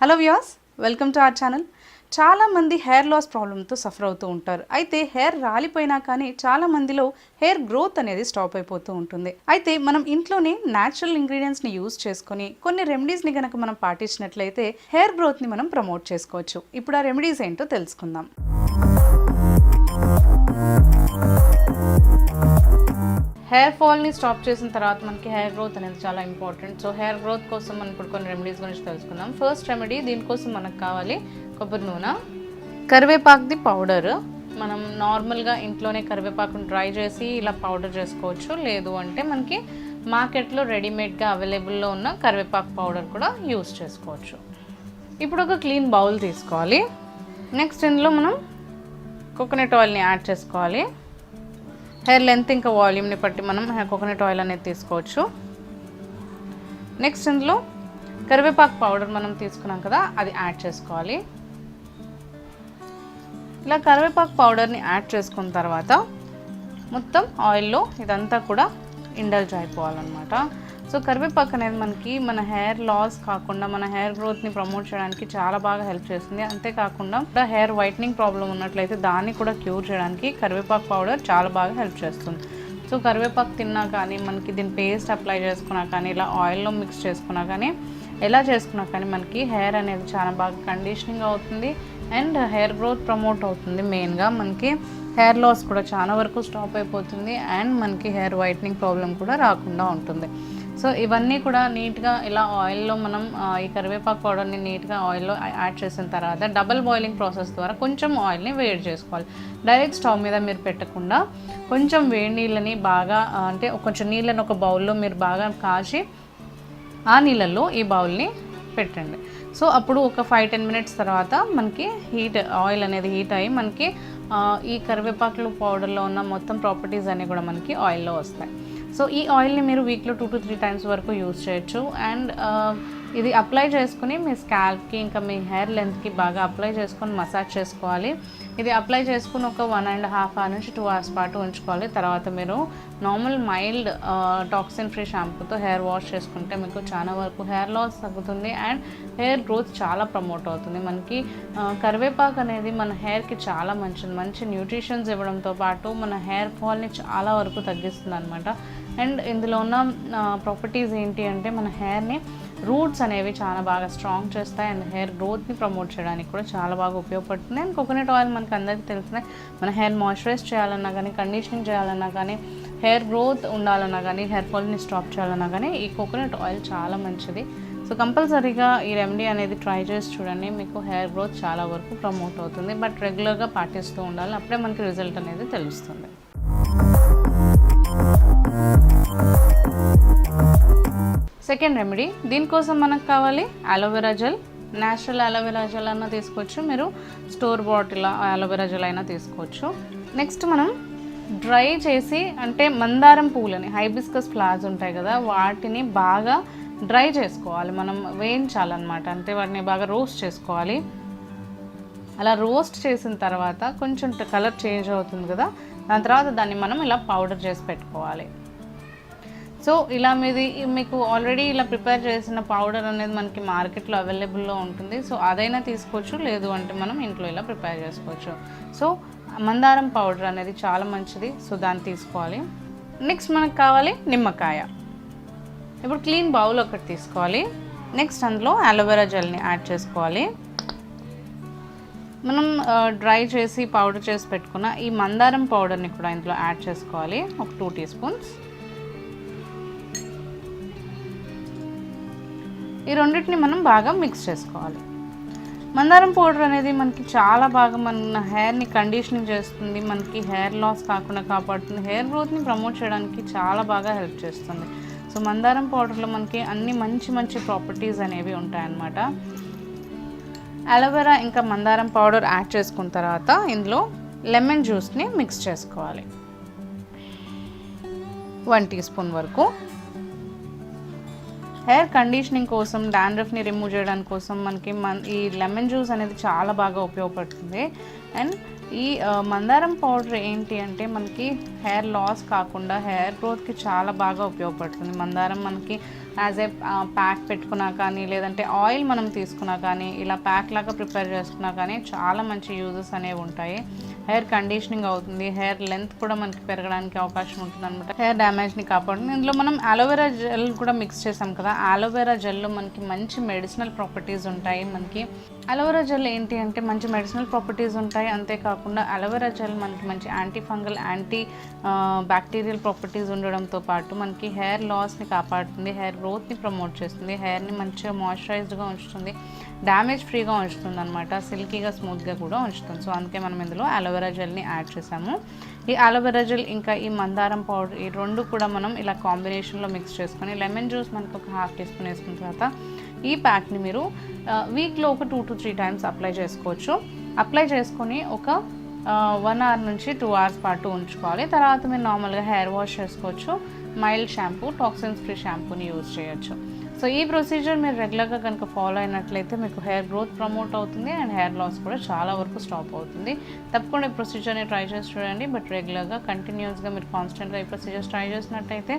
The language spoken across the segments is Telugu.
Hello views welcome to our channel చాలా మంది హెయిర్ లాస్ ప్రాబ్లంతో సఫర్ అవుతూ ఉంటారు. అయితే హెయిర్ రాలిపోయినా కానీ చాలా మందిలో హెయిర్ గ్రోత్ అనేది స్టాప్ అయిపోతూ ఉంటుంది. అయితే మనం ఇంట్లోనే న్యాచురల్ ఇంగ్రీడియంట్స్ని యూజ్ చేసుకొని కొన్ని రెమెడీస్ని కనుక మనం పాటించినట్లయితే హెయిర్ గ్రోత్ని మనం ప్రమోట్ చేసుకోవచ్చు. ఇప్పుడు ఆ రెమెడీస్ ఏంటో తెలుసుకుందాం. హెయిర్ ఫాల్ని స్టాప్ చేసిన తర్వాత మనకి హెయిర్ గ్రోత్ అనేది చాలా ఇంపార్టెంట్. సో హెయిర్ గ్రోత్ కోసం మనం ఇప్పుడు కొన్ని రెమెడీస్ గురించి తెలుసుకుందాం. ఫస్ట్ రెమెడీ దీనికోసం మనకు కావాలి కొబ్బరి నూనె. కరివేపాకుది పౌడర్. మనం నార్మల్గా ఇంట్లోనే కరివేపాకుని డ్రై చేసి ఇలా పౌడర్ చేసుకోవచ్చు. లేదు అంటే మనకి మార్కెట్లో రెడీమేడ్గా అవైలబుల్లో ఉన్న కరివేపాకు పౌడర్ కూడా యూస్ చేసుకోవచ్చు. ఇప్పుడు ఒక క్లీన్ బౌల్ తీసుకోవాలి. నెక్స్ట్ ఇందులో మనం కోకోనట్ ఆయిల్ని యాడ్ చేసుకోవాలి. హెయిర్ లెంత్ ఇంకా వాల్యూమ్ని బట్టి మనం కోకోనట్ ఆయిల్ అనేది తీసుకోవచ్చు. నెక్స్ట్ ఇందులో కరివేపాకు పౌడర్ మనం తీసుకున్నాం కదా అది యాడ్ చేసుకోవాలి. ఇలా కరివేపాకు పౌడర్ని యాడ్ చేసుకున్న తర్వాత మొత్తం ఆయిల్లో ఇదంతా కూడా ఇండల్జ్ అయిపోవాలన్నమాట. సో కరివేపాకు అనేది మనకి మన హెయిర్ లాస్ కాకుండా మన హెయిర్ గ్రోత్ని ప్రమోట్ చేయడానికి చాలా బాగా హెల్ప్ చేస్తుంది. అంతేకాకుండా హెయిర్ వైట్నింగ్ ప్రాబ్లం ఉన్నట్లయితే దాన్ని కూడా క్యూర్ చేయడానికి కరివేపాకు పౌడర్ చాలా బాగా హెల్ప్ చేస్తుంది. సో కరివేపాకు తిన్నా కానీ మనకి దీని పేస్ట్ అప్లై చేసుకున్నా కానీ ఇలా ఆయిల్లో మిక్స్ చేసుకున్నా కానీ ఎలా చేసుకున్నా కానీ మనకి హెయిర్ అనేది చాలా బాగా కండిషనింగ్ అవుతుంది అండ్ హెయిర్ గ్రోత్ ప్రమోట్ అవుతుంది. మెయిన్గా మనకి హెయిర్ లాస్ కూడా చాలా వరకు స్టాప్ అయిపోతుంది అండ్ మనకి హెయిర్ వైట్నింగ్ ప్రాబ్లం కూడా రాకుండా ఉంటుంది. సో ఇవన్నీ కూడా నీట్గా ఇలా ఆయిల్లో మనం ఈ కరివేపాకు పౌడర్ని నీట్గా ఆయిల్లో యాడ్ చేసిన తర్వాత డబల్ బాయిలింగ్ ప్రాసెస్ ద్వారా కొంచెం ఆయిల్ని వేడి చేసుకోవాలి. డైరెక్ట్ స్టవ్ మీద మీరు పెట్టకుండా కొంచెం వేడి నీళ్ళని బాగా అంటే కొంచెం నీళ్ళని ఒక బౌల్లో మీరు బాగా కాచి ఆ నీళ్ళల్లో ఈ బౌల్ని పెట్టండి. సో అప్పుడు ఒక ఫైవ్ టెన్ మినిట్స్ తర్వాత మనకి హీట్ ఆయిల్ అనేది హీట్ అయ్యి మనకి ఈ కరివేపాకులు పౌడర్లో ఉన్న మొత్తం ప్రాపర్టీస్ అన్నీ కూడా మనకి ఆయిల్లో వస్తాయి. సో ఈ ఆయిల్ని మీరు వీక్లో టూ టు త్రీ టైమ్స్ వరకు యూజ్ చేయొచ్చు. అండ్ ఇది అప్లై చేసుకుని మీ స్కాల్ప్కి ఇంకా మీ హెయిర్ లెంత్కి బాగా అప్లై చేసుకొని మసాజ్ చేసుకోవాలి. ఇది అప్లై చేసుకుని ఒక వన్ అండ్ హాఫ్ అవర్ నుంచి టూ అవర్స్ పాటు ఉంచుకోవాలి. తర్వాత మీరు నార్మల్ మైల్డ్ టాక్సిన్ ఫ్రీ షాంపూతో హెయిర్ వాష్ చేసుకుంటే మీకు చాలా వరకు హెయిర్ లాస్ తగ్గుతుంది. అండ్ హెయిర్ గ్రోత్ చాలా ప్రమోట్ అవుతుంది. మనకి కరివేపాకు అనేది మన హెయిర్కి చాలా మంచిది. మంచి న్యూట్రిషన్స్ ఇవ్వడంతో పాటు మన హెయిర్ ఫాల్ని చాలా వరకు తగ్గిస్తుంది అనమాట అండ్ ఇందులో ఉన్న ప్రాపర్టీస్ ఏంటి అంటే మన హెయిర్ని రూట్స్ అనేవి చాలా బాగా స్ట్రాంగ్ చేస్తాయి. అండ్ హెయిర్ గ్రోత్ని ప్రమోట్ చేయడానికి కూడా చాలా బాగా ఉపయోగపడుతుంది. అండ్ కోకోనట్ ఆయిల్ మనకు అందరికీ తెలిసిన మన హెయిర్ మాయిశ్చరైజ్ చేయాలన్నా కానీ కండిషనింగ్ చేయాలన్నా కానీ హెయిర్ గ్రోత్ ఉండాలన్నా కానీ హెయిర్ ఫాల్ని స్టాప్ చేయాలన్నా కానీ ఈ కోకోనట్ ఆయిల్ చాలా మంచిది. సో కంపల్సరీగా ఈ రెమెడీ అనేది ట్రై చేసి చూడండి. మీకు హెయిర్ గ్రోత్ చాలా వరకు ప్రమోట్ అవుతుంది. బట్ రెగ్యులర్గా పాటిస్తూ ఉండాలి. అప్పుడే మనకి రిజల్ట్ అనేది తెలుస్తుంది. Second remedy. దీనికోసం మనకు కావాలి aloe vera gel natural aloe vera gel అన్న తీసుకోవచ్చు. మీరు స్టోర్ బాటిల్ అలోవెరా జెల్ అయినా తీసుకోవచ్చు. నెక్స్ట్ మనం డ్రై చేసి అంటే మందారం పూలని హైబిస్కస్ ఫ్లవర్స్ ఉంటాయి కదా వాటిని బాగా డ్రై చేసుకోవాలి. మనం వేయించాలన్నమాట. అంటే వాటిని బాగా రోస్ట్ చేసుకోవాలి. అలా రోస్ట్ చేసిన తర్వాత కొంచెం కలర్ చేంజ్ అవుతుంది కదా దాని తర్వాత దాన్ని మనం ఇలా పౌడర్ చేసి పెట్టుకోవాలి. సో ఇలా మీది మీకు ఆల్రెడీ ఇలా ప్రిపేర్ చేసిన పౌడర్ అనేది మనకి మార్కెట్లో అవైలబుల్లో ఉంటుంది. సో అదైనా తీసుకోవచ్చు లేదు అంటే మనం ఇంట్లో ఇలా ప్రిపేర్ చేసుకోవచ్చు. సో మందారం పౌడర్ అనేది చాలా మంచిది. సో దాన్ని తీసుకోవాలి. నెక్స్ట్ మనకు కావాలి నిమ్మకాయ. ఇప్పుడు క్లీన్ బౌల్ ఒకటి తీసుకోవాలి. నెక్స్ట్ అందులో అలోవెరా జెల్ని యాడ్ చేసుకోవాలి. మనం డ్రై చేసి పౌడర్ చేసి పెట్టుకున్న ఈ మందారం పౌడర్ని కూడా ఇందులో యాడ్ చేసుకోవాలి. ఒక టూ టీ స్పూన్స్ ఈ రెండింటిని మనం బాగా మిక్స్ చేసుకోవాలి. మందారం పౌడర్ అనేది మనకి చాలా బాగా మన హెయిర్ని కండిషనింగ్ చేస్తుంది. మనకి హెయిర్ లాస్ కాకుండా కాపాడుతుంది. హెయిర్ గ్రోత్ని ప్రమోట్ చేయడానికి చాలా బాగా హెల్ప్ చేస్తుంది. సో మందారం పౌడర్లో మనకి అన్ని మంచి మంచి ప్రాపర్టీస్ అనేవి ఉంటాయన్నమాట. అలోవెరా ఇంకా మందారం పౌడర్ యాడ్ చేసుకున్న తర్వాత ఇందులో లెమన్ జ్యూస్ని మిక్స్ చేసుకోవాలి. వన్ టీ స్పూన్ వరకు. హెయిర్ కండిషనింగ్ కోసం డాండ్రఫ్ని రిమూవ్ చేయడానికి కోసం మనకి మన ఈ లెమన్ జ్యూస్ అనేది చాలా బాగా ఉపయోగపడుతుంది. అండ్ ఈ మందారం పౌడర్ ఏంటి అంటే మనకి హెయిర్ లాస్ కాకుండా హెయిర్ గ్రోత్కి చాలా బాగా ఉపయోగపడుతుంది. మందారం మనకి యాజ్ ఏ ప్యాక్ పెట్టుకున్నా కానీ లేదంటే ఆయిల్ మనం తీసుకున్నా కానీ ఇలా ప్యాక్ లాగా ప్రిపేర్ చేసుకున్నా కానీ చాలా మంచి యూజెస్ అనేవి ఉంటాయి. హెయిర్ కండిషనింగ్ అవుతుంది హెయిర్ లెంత్ కూడా మనకి పెరగడానికి అవకాశం ఉంటుంది అనమాట హెయిర్ డ్యామేజ్ని కాపాడుతుంది. ఇందులో మనం అలోవెరా జెల్ కూడా మిక్స్ చేసాం కదా అలోవెరా జెల్లో మనకి మంచి మెడిసినల్ ప్రాపర్టీస్ ఉంటాయి. మనకి అలోవెరా జెల్ ఏంటి అంటే మంచి మెడిసినల్ ప్రాపర్టీస్ ఉంటాయి. అంతేకాకుండా అలోవెరా జెల్ మనకి మంచి anti fungal anti bacterial properties ఉండడంతో పాటు మనకి హెయిర్ లాస్ని కాపాడుతుంది హెయిర్ గ్రోత్ని ప్రమోట్ చేస్తుంది హెయిర్ని మంచిగా మాయిశ్చరైజ్డ్గా ఉంచుతుంది డ్యామేజ్ ఫ్రీగా ఉంచుతుంది అనమాట సిల్కీగా స్మూత్గా కూడా ఉంచుతుంది. సో అందుకే మనం ఇందులో అలోవెరా జెల్ని యాడ్ చేసాము ఈ అలోవెరా జెల్ ఇంకా ఈ మందారం పౌడర్ ఈ రెండు కూడా మనం ఇలా కాంబినేషన్లో మిక్స్ చేసుకొని లెమన్ జ్యూస్ మనకు ఒక హాఫ్ టీ స్పూన్ వేసుకున్న తర్వాత ఈ ప్యాక్ని మీరు వీక్లో ఒక two to three times apply చేసుకోవచ్చు. అప్లై చేసుకొని ఒక వన్ అవర్ నుంచి టూ అవర్స్ పాటు ఉంచుకోవాలి. తర్వాత మీరు నార్మల్గా హెయిర్ వాష్ చేసుకోవచ్చు. మైల్డ్ షాంపూ టాక్సిన్స్ ఫ్రీ షాంపూని యూజ్ చేయొచ్చు. సో ఈ ప్రొసీజర్ మీరు రెగ్యులర్గా కనుక ఫాలో అయినట్లయితే మీకు హెయిర్ గ్రోత్ ప్రమోట్ అవుతుంది అండ్ హెయిర్ లాస్ కూడా చాలా వరకు స్టాప్ అవుతుంది. తప్పకుండా ఈ ప్రొసీజర్ని ట్రై చేసి చూడండి. బట్ రెగ్యులర్గా కంటిన్యూస్గా మీరు కాన్స్టెంట్గా ఈ ప్రొసీజర్స్ ట్రై చేసినట్టయితే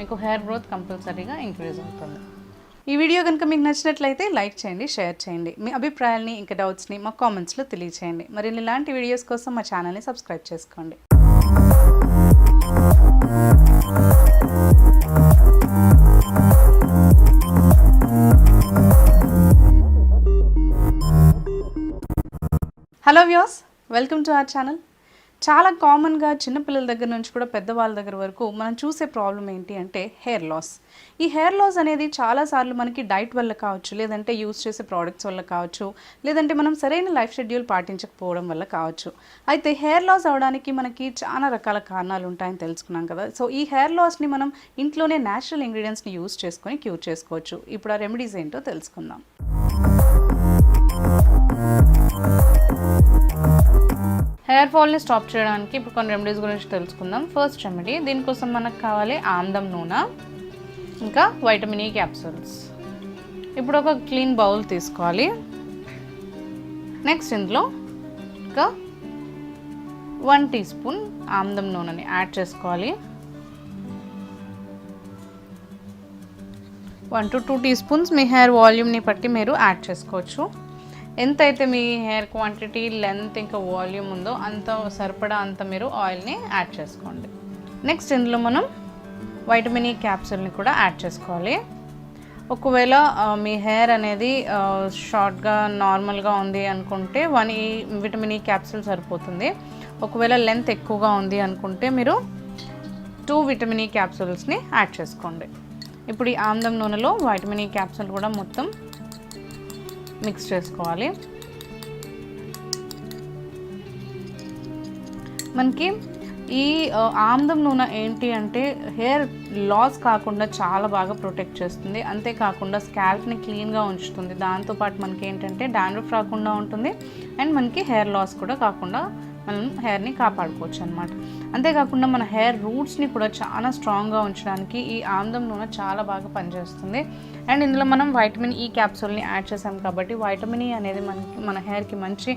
మీకు హెయిర్ గ్రోత్ కంపల్సరీగా ఇంక్రీజ్ అవుతుంది. ఈ వీడియో కనుక మీకు నచ్చినట్లయితే లైక్ చేయండి షేర్ చేయండి. మీ అభిప్రాయాల్ని ఇంకా డౌట్స్ని మా కామెంట్స్లో తెలియచేయండి. మరి ఇలాంటి వీడియోస్ కోసం మా ఛానల్ని సబ్స్క్రైబ్ చేసుకోండి. Hello views welcome to our channel చాలా కామన్గా చిన్నపిల్లల దగ్గర నుంచి కూడా పెద్దవాళ్ళ దగ్గర వరకు మనం చూసే ప్రాబ్లం ఏంటి అంటే హెయిర్ లాస్ ఈ హెయిర్ లాస్ అనేది చాలాసార్లు మనకి డైట్ వల్ల కావచ్చు లేదంటే యూస్ చేసే ప్రోడక్ట్స్ వల్ల కావచ్చు లేదంటే మనం సరైన లైఫ్ షెడ్యూల్ పాటించకపోవడం వల్ల కావచ్చు. అయితే హెయిర్ లాస్ అవడానికి మనకి చాలా రకాల కారణాలు ఉంటాయని తెలుసుకున్నాం కదా. సో ఈ హెయిర్ లాస్ని మనం ఇంట్లోనే న్యాచురల్ ఇంగ్రీడియంట్స్ని యూస్ చేసుకొని క్యూర్ చేసుకోవచ్చు. ఇప్పుడు ఆ రెమెడీస్ ఏంటో తెలుసుకుందాం. హెయిర్ ఫాల్ని స్టాప్ చేయడానికి ఇప్పుడు కొన్ని రెమెడీస్ గురించి తెలుసుకుందాం. ఫస్ట్ రెమెడీ దీనికోసం మనకు కావాలి ఆమ్దం నూనె ఇంకా వైటమిన్ ఈ క్యాప్సూల్స్ ఇప్పుడు ఒక క్లీన్ బౌల్ తీసుకోవాలి. నెక్స్ట్ ఇందులో ఒక వన్ టీ స్పూన్ ఆమ్దం నూనెని యాడ్ చేసుకోవాలి. One to two tea spoons me hair వాల్యూమ్ని బట్టి మీరు యాడ్ చేసుకోవచ్చు. ఎంత అయితే మీ హెయిర్ క్వాంటిటీ లెంత్ ఇంకా వాల్యూమ్ ఉందో అంత సరిపడా అంత మీరు ఆయిల్ని యాడ్ చేసుకోండి. నెక్స్ట్ ఇందులో మనం వైటమిన్ ఈ క్యాప్సూల్ని కూడా యాడ్ చేసుకోవాలి. ఒకవేళ మీ హెయిర్ అనేది షార్ట్గా నార్మల్గా ఉంది అనుకుంటే వన్ ఈ విటమిన్ ఈ క్యాప్సూల్ సరిపోతుంది. ఒకవేళ లెంత్ ఎక్కువగా ఉంది అనుకుంటే మీరు టూ విటమిన్ e ఈ క్యాప్సూల్స్ని యాడ్ చేసుకోండి. ఇప్పుడు ఈ ఆమ్దం నూనెలో వైటమిన్ ఈ క్యాప్సూల్ కూడా మొత్తం మిక్స్ చేసుకోవాలి. మనకి ఈ ఆమ్దం నూనె ఏంటి అంటే హెయిర్ లాస్ కాకుండా చాలా బాగా ప్రొటెక్ట్ చేస్తుంది. అంతేకాకుండా స్కాల్ప్ని క్లీన్గా ఉంచుతుంది. దాంతోపాటు మనకి ఏంటంటే డాండ్రఫ్ రాకుండా ఉంటుంది. అండ్ మనకి హెయిర్ లాస్ కూడా కాకుండా మనం హెయిర్ని కాపాడుకోవచ్చు అనమాట అంతేకాకుండా మన హెయిర్ రూట్స్ని కూడా చాలా స్ట్రాంగ్గా ఉంచడానికి ఈ ఆమ్దం నూనె చాలా బాగా పనిచేస్తుంది. అండ్ ఇందులో మనం వైటమిన్ ఈ క్యాప్సూల్ని యాడ్ చేసాం కాబట్టి వైటమిన్ ఈ e అనేది మనకి మన హెయిర్కి మంచి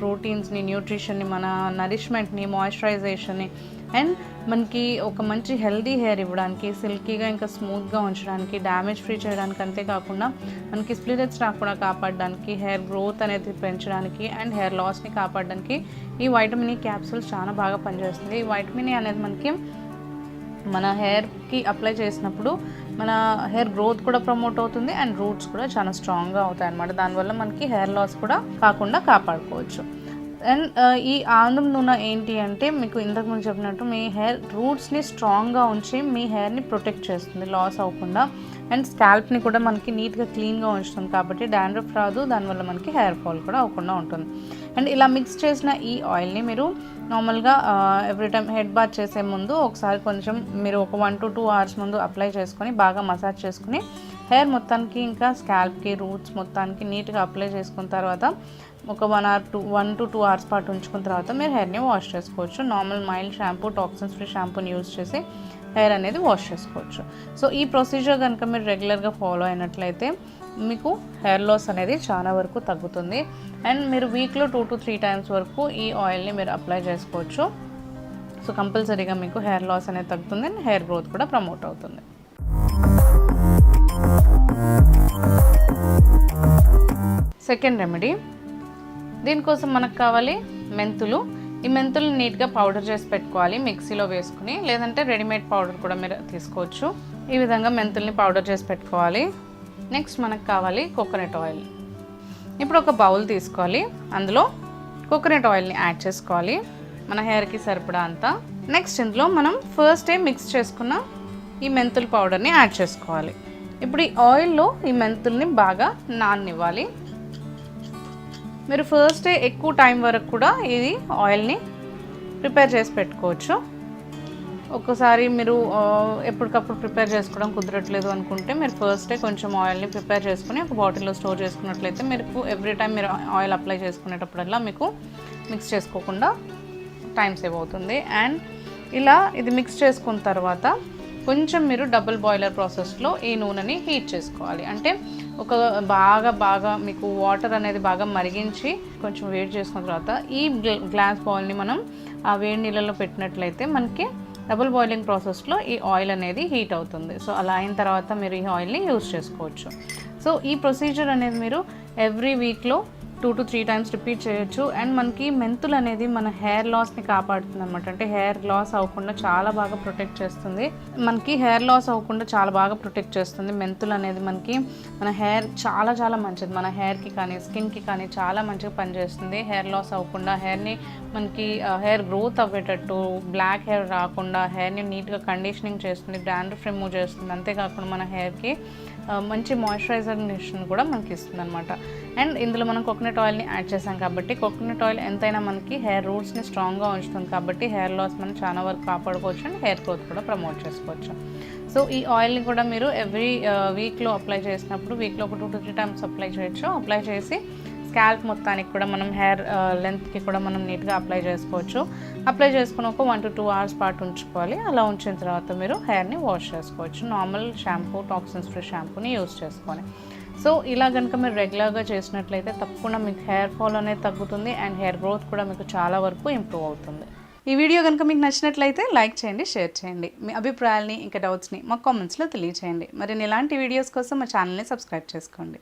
ప్రోటీన్స్ని న్యూట్రిషన్ని మన నరిష్మెంట్ని మాయిశ్చరైజేషన్ని అండ్ మనకి ఒక మంచి హెల్దీ హెయిర్ ఇవ్వడానికి సిల్కీగా ఇంకా స్మూత్గా ఉంచడానికి డ్యామేజ్ ఫ్రీ చేయడానికి అంతేకాకుండా మనకి స్ప్లిరెట్స్ రాకుండా కాపాడడానికి హెయిర్ గ్రోత్ అనేది పెంచడానికి అండ్ హెయిర్ లాస్ని కాపాడడానికి ఈ వైటమిన్ ఈ క్యాప్సూల్స్ చాలా బాగా పనిచేస్తుంది. ఈ వైటమిన్ ఈ అనేది మనకి మన హెయిర్కి అప్లై చేసినప్పుడు మన హెయిర్ గ్రోత్ కూడా ప్రమోట్ అవుతుంది అండ్ రూట్స్ కూడా చాలా స్ట్రాంగ్గా అవుతాయి అన్నమాట దానివల్ల మనకి హెయిర్ లాస్ కూడా కాకుండా కాపాడుకోవచ్చు. అండ్ uh, ఈ ఆనందం నూనె ఏంటి అంటే మీకు ఇంతకు ముందు చెప్పినట్టు మీ హెయిర్ రూట్స్ని స్ట్రాంగ్గా ఉంచి మీ హెయిర్ని ప్రొటెక్ట్ చేస్తుంది లాస్ అవ్వకుండా. అండ్ స్కాల్ప్ని కూడా మనకి నీట్గా క్లీన్గా ఉంచుతుంది కాబట్టి డాండ్రఫ్ రాదు దానివల్ల మనకి హెయిర్ ఫాల్ కూడా అవ్వకుండా ఉంటుంది. అండ్ ఇలా మిక్స్ చేసిన ఈ ఆయిల్ని మీరు నార్మల్గా ఎవ్రీ టైం హెడ్ బాత్ చేసే ముందు ఒకసారి కొంచెం మీరు ఒక వన్ టు టూ అవర్స్ ముందు అప్లై చేసుకొని బాగా మసాజ్ చేసుకుని హెయిర్ మొత్తానికి ఇంకా స్కాల్ప్కి రూట్స్ మొత్తానికి నీట్గా అప్లై చేసుకున్న తర్వాత ఒక one hour two one to two hours పాటు ఉంచుకున్న తర్వాత మీరు హెయిర్ని వాష్ చేసుకోవచ్చు. Normal mild shampoo toxins free షాంపూని use చేసి హెయిర్ అనేది వాష్ చేసుకోవచ్చు. సో ఈ ప్రొసీజర్ కనుక మీరు రెగ్యులర్గా ఫాలో అయినట్లయితే మీకు హెయిర్ లాస్ అనేది చాలా వరకు తగ్గుతుంది. అండ్ మీరు వీక్లో టూ టు త్రీ టైమ్స్ వరకు ఈ ఆయిల్ని మీరు అప్లై చేసుకోవచ్చు. సో కంపల్సరీగా మీకు హెయిర్ లాస్ అనేది తగ్గుతుంది అండ్ హెయిర్ గ్రోత్ కూడా ప్రమోట్ అవుతుంది. సెకండ్ రెమెడీ దీనికోసం మనకు కావాలి మెంతులు. ఈ మెంతులు నీట్గా పౌడర్ చేసి పెట్టుకోవాలి మిక్సీలో వేసుకుని లేదంటే రెడీమేడ్ పౌడర్ కూడా మీరు తీసుకోవచ్చు. ఈ విధంగా మెంతుల్ని పౌడర్ చేసి పెట్టుకోవాలి. నెక్స్ట్ మనకు కావాలి కోకోనట్ ఆయిల్ ఇప్పుడు ఒక బౌల్ తీసుకోవాలి. అందులో కోకోనట్ ఆయిల్ని యాడ్ చేసుకోవాలి. మన హెయిర్కి సరిపడా అంతా. నెక్స్ట్ ఇందులో మనం ఫస్ట్ డే మిక్స్ చేసుకున్న ఈ మెంతుల పౌడర్ని యాడ్ చేసుకోవాలి. ఇప్పుడు ఈ ఆయిల్లో ఈ మెంతుల్ని బాగా నాననివ్వాలి. మీరు ఫస్ట్ డే ఎక్కువ టైం వరకు కూడా ఇది ఆయిల్ని ప్రిపేర్ చేసి పెట్టుకోవచ్చు. ఒక్కసారి మీరు ఎప్పటికప్పుడు ప్రిపేర్ చేసుకోవడం కుదరట్లేదు అనుకుంటే మీరు ఫస్ట్ డే కొంచెం ఆయిల్ని ప్రిపేర్ చేసుకుని ఒక బాటిల్లో స్టోర్ చేసుకున్నట్లయితే మీకు ఎవ్రీ టైం మీరు ఆయిల్ అప్లై చేసుకునేటప్పుడల్లా మీకు మిక్స్ చేసుకోకుండా టైం సేవ్ అవుతుంది. అండ్ ఇలా ఇది మిక్స్ చేసుకున్న తర్వాత కొంచెం మీరు డబుల్ బాయిలర్ ప్రాసెస్లో ఈ నూనెని హీట్ చేసుకోవాలి. అంటే ఒక బాగా బాగా మీకు వాటర్ అనేది బాగా మరిగించి కొంచెం వేడి చేసుకున్న తర్వాత ఈ గ్లాస్ బాయిల్ని మనం ఆ వేడి నీళ్ళలో పెట్టినట్లయితే మనకి డబుల్ బాయిలింగ్ ప్రాసెస్లో ఈ ఆయిల్ అనేది హీట్ అవుతుంది. సో అలా అయిన తర్వాత మీరు ఈ ఆయిల్ని యూజ్ చేసుకోవచ్చు. సో ఈ ప్రొసీజర్ అనేది మీరు ఎవ్రీ వీక్లో two to three times repeat చేయొచ్చు. అండ్ మనకి మెంతులు అనేది మన హెయిర్ లాస్ని కాపాడుతుంది అనమాట అంటే హెయిర్ లాస్ అవ్వకుండా చాలా బాగా ప్రొటెక్ట్ చేస్తుంది. మనకి హెయిర్ లాస్ అవ్వకుండా చాలా బాగా ప్రొటెక్ట్ చేస్తుంది. మెంతులు అనేది మనకి మన హెయిర్ చాలా చాలా మంచిది. మన హెయిర్కి కానీ స్కిన్కి కానీ చాలా మంచిగా పనిచేస్తుంది. హెయిర్ లాస్ అవ్వకుండా హెయిర్ని మనకి హెయిర్ గ్రోత్ అవ్వేటట్టు బ్లాక్ హెయిర్ రాకుండా హెయిర్ని నీట్గా కండిషనింగ్ చేస్తుంది డాండ్రఫ్ రిమూవ్ చేస్తుంది. అంతేకాకుండా మన హెయిర్కి మంచి మాయిశ్చరైజర్నేషన్ కూడా మనకి ఇస్తుంది అనమాట అండ్ ఇందులో మనం కోకోనట్ ఆయిల్ని యాడ్ చేసాం కాబట్టి కోకోనట్ ఆయిల్ ఎంతైనా మనకి హెయిర్ రూట్స్ని స్ట్రాంగ్గా ఉంచుతుంది కాబట్టి హెయిర్ లాస్ మనం చాలా వరకు కాపాడుకోవచ్చు అండ్ హెయిర్ గ్రోత్ కూడా ప్రమోట్ చేసుకోవచ్చు. సో ఈ ఆయిల్ని కూడా మీరు ఎవ్రీ వీక్లో అప్లై చేసినప్పుడు వీక్లో ఒక two to three times apply చేయొచ్చు. అప్లై చేసి స్కాల్ప్ మొత్తానికి కూడా మనం హెయిర్ లెంత్కి కూడా మనం నీట్గా అప్లై చేసుకోవచ్చు. అప్లై చేసుకుని ఒక వన్ టు టూ అవర్స్ పాటు ఉంచుకోవాలి. అలా ఉంచిన తర్వాత మీరు హెయిర్ని వాష్ చేసుకోవచ్చు. నార్మల్ షాంపూ టాక్సిన్స్ ఫ్రీ షాంపూని యూస్ చేసుకొని సో ఇలా కనుక మీరు రెగ్యులర్గా చేసినట్లయితే తప్పకుండా మీకు హెయిర్ ఫాల్ అనేది తగ్గుతుంది అండ్ హెయిర్ గ్రోత్ కూడా మీకు చాలా వరకు ఇంప్రూవ్ అవుతుంది. ఈ వీడియో కనుక మీకు నచ్చినట్లయితే లైక్ చేయండి షేర్ చేయండి. మీ అభిప్రాయాల్ని ఇంకా డౌట్స్ని మా కామెంట్స్లో తెలియచేయండి. మరి ఇలాంటి వీడియోస్ కోసం మా ఛానల్ని సబ్స్క్రైబ్ చేసుకోండి.